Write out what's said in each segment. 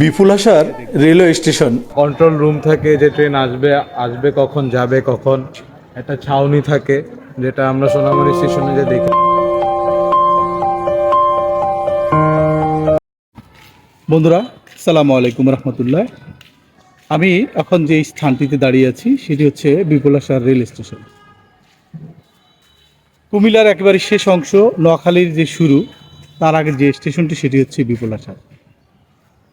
বিপুল আসার railway station. Control room থাকে যে ট্রেন আসবে আসবে কখন যাবে কখন একটা ছাউনি থাকে যেটা আমরা সোনামণি স্টেশনে যে দেখি। বন্ধুরা সালামু আলাইকুম রহমতুল্লাহ। আমি এখন যে স্থানটিতে দাঁড়িয়ে আছি সেটি হচ্ছে বিপুল আসার রেল স্টেশন। কুমিল্লার একেবারে শেষ অংশ নোয়াখালীর যে শুরু তার আগে যে স্টেশনটি সেটি হচ্ছে বিপুল আসার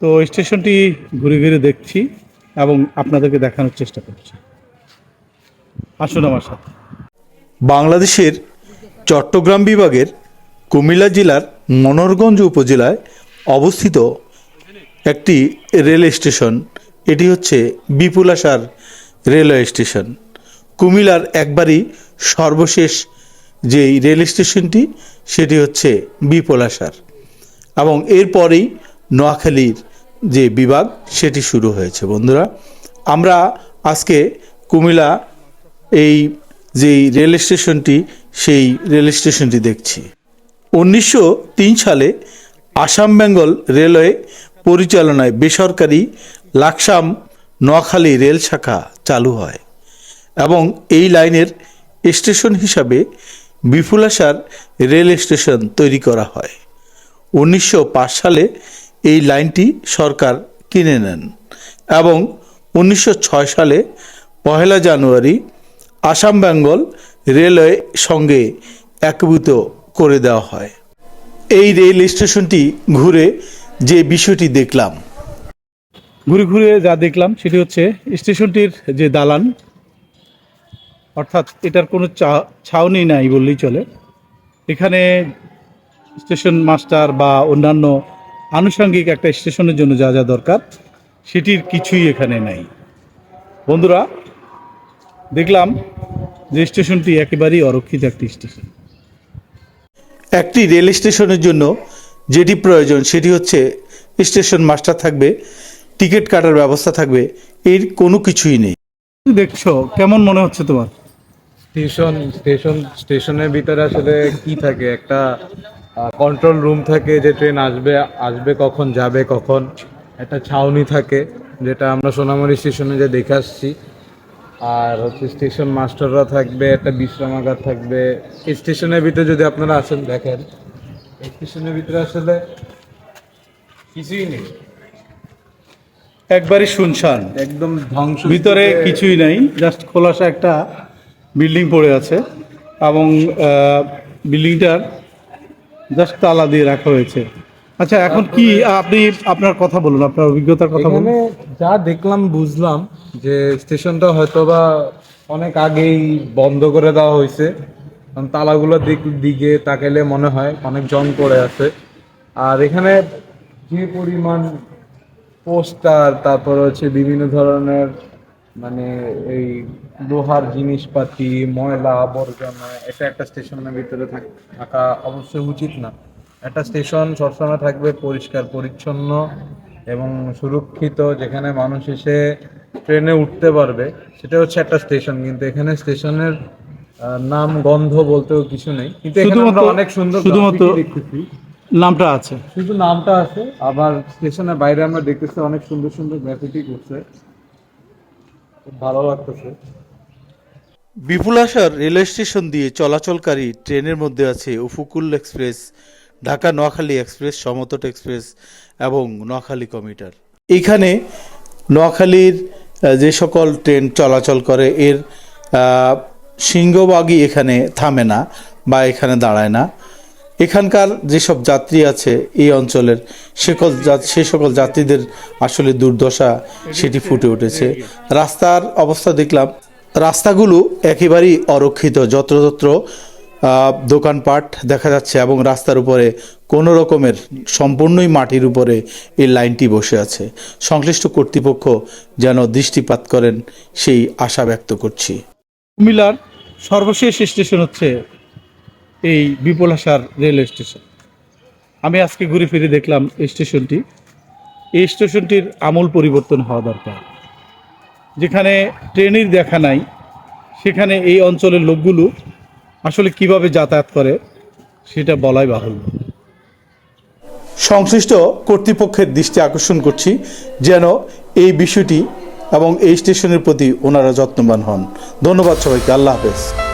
তো স্টেশনটি ঘুরে ঘুরে দেখছি এবং আপনাদেরকে দেখানোর চেষ্টা করছি। আসুন আমার সাথে। বাংলাদেশের চট্টগ্রাম বিভাগের কুমিল্লা জেলার মনোরগঞ্জ উপজেলায় অবস্থিত একটি রেল স্টেশন। এটি হচ্ছে বিপুল আসার রেলওয়ে স্টেশন। কুমিল্লার একবারই সর্বশেষ যেই রেল স্টেশনটি, সেটি হচ্ছে বিপুল আসার। এবং এরপরেই নোয়াখালীর যে বিভাগ, সেটি শুরু হয়েছে। বন্ধুরা, আমরা আজকে কুমিল্লা এই যেই রেল স্টেশনটি, সেই রেল স্টেশনটি দেখছি। উনিশশো তিন সালে আসাম বেঙ্গল রেলওয়ে পরিচালনায় বেসরকারি লাকসাম নোয়াখালী রেল শাখা চালু হয় এবং এই লাইনের স্টেশন হিসাবে বিপুলাসার রেল স্টেশন তৈরি করা হয়। উনিশশো পাঁচ সালে এই লাইনটি সরকার কিনে নেন এবং উনিশশো ছয় সালে পহেলা জানুয়ারি আসাম বেঙ্গল রেলওয়ে সঙ্গে একভূত করে দেওয়া হয়। এই রেল স্টেশনটি ঘুরে যে বিষয়টি দেখলাম। ঘুরে ঘুরে যা দেখলাম সেটি হচ্ছে স্টেশনটির যে দালান, অর্থাৎ এটার কোনো ছাউনি নাই বললেই চলে। এখানে স্টেশন মাস্টার বা অন্যান্য আনুষঙ্গিক একটা স্টেশনের জন্য যা যা দরকার সেটির কিছুই এখানে নাই। বন্ধুরা দেখলাম যে স্টেশনটি একেবারেই অরক্ষিত একটি স্টেশন। একটি রেল স্টেশনের জন্য যেটি প্রয়োজন সেটি হচ্ছে স্টেশন মাস্টার থাকবে টিকিট কাটার ব্যবস্থা থাকবে এর কোনো কিছুই নেই। দেখছ কেমন মনে হচ্ছে তোমার? স্টেশন স্টেশন স্টেশনের ভিতরে আসলে কি থাকে? একটা কন্ট্রোল রুম থাকে যে ট্রেন আসবে আসবে কখন যাবে কখন একটা ছাউনি থাকে যেটা আমরা সোনামণি স্টেশনে যে দেখে আসছি। আর হচ্ছে স্টেশন মাস্টাররা থাকবে একটা বিশ্রামাগার থাকবে। স্টেশনের ভিতরে যদি আপনারা আসেন দেখেন স্টেশনের ভিতরে আসলে কিছুই নেই। একবারই শুনশান। একদম ধ্বংস ভিতরে কিছুই নাই জাস্ট খোলাসা একটা বিল্ডিং পড়ে আছে। এবং বিল্ডিংটার জাস্ট তালা দিয়ে রাখা হয়েছে। আচ্ছা এখন কি আপনি আপনার কথা বলুন, আপনার অভিজ্ঞতার কথা বলুন। যা দেখলাম, বুঝলাম যে স্টেশনটা হয়তো বা অনেক আগেই বন্ধ করে দেওয়া হয়েছে। তালাগুলোর দিক দিকে তাকাইলে মনে হয় অনেক জং পড়ে আছে। আর এখানে যে পরিমাণ পোস্টার, তারপর হচ্ছে বিভিন্ন ধরনের মানে এই লোহার জিনিসপাতি ময়লা আবর্জনা এটা একটা স্টেশনের ভিতরে থাকা অবশ্যই উচিত না। একটা স্টেশন সবসময় থাকবে পরিষ্কার পরিচ্ছন্ন এবং সুরক্ষিত যেখানে মানুষ এসে ট্রেনে উঠতে পারবে। সেটা হচ্ছে একটা স্টেশন কিন্তু এখানে স্টেশনের নাম গন্ধ বলতেও কিছু নেই। কিন্তু এখানে আমরা অনেক সুন্দর শুধুমাত্র- দেখতেছি। নামটা আছে। শুধু নামটা আছে আবার স্টেশনের বাইরে আমরা দেখতেছি অনেক সুন্দর সুন্দর গ্রাফিটি করছে। ভালো লাগতেছে। বিপুলাসার রেলওয়ে স্টেশন দিয়ে চলাচলকারী ট্রেনের মধ্যে আছে Upakul express Dhaka Noakhali express Samatat express এবং নোয়াখালী কমিটার। এখানে নোয়াখালীর যে সকল ট্রেন চলাচল করে এর আহ, সিংহভাগই এখানে থামে না বা এখানে দাঁড়ায় না। এখানকার যেসব যাত্রী আছে এই অঞ্চলের, সকল সে সকল যাত্রীদের আসলে দুর্দশা সেটি ফুটে উঠেছে। রাস্তার অবস্থা দেখলাম, রাস্তাগুলো একেবারেই অরক্ষিত, যত্রতত্র দোকানপাট দেখা যাচ্ছে এবং রাস্তার উপরে কোনো রকমের সম্পূর্ণই মাটির উপরে এই লাইনটি বসে আছে। সংশ্লিষ্ট কর্তৃপক্ষ যেন দৃষ্টিপাত করেন, সেই আশা ব্যক্ত করছি। কুমিল্লার সর্বশেষ স্টেশন হচ্ছে এই বিপুলাসার রেলওয়ে স্টেশন আমি আজকে ঘুরে ফিরে দেখলাম এই স্টেশনটি এই স্টেশনটির আমূল পরিবর্তন হওয়া দরকার। যেখানে ট্রেনের দেখা নাই, সেখানে এই অঞ্চলের লোকগুলো আসলে কীভাবে যাতায়াত করে, সেটা বলাই বাহুল্য। সংশ্লিষ্ট কর্তৃপক্ষের দৃষ্টি আকর্ষণ করছি যেন এই বিষয়টি এবং এই স্টেশনের প্রতি ওনারা যত্নবান হন। ধন্যবাদ সবাইকে। আল্লাহ হাফেজ।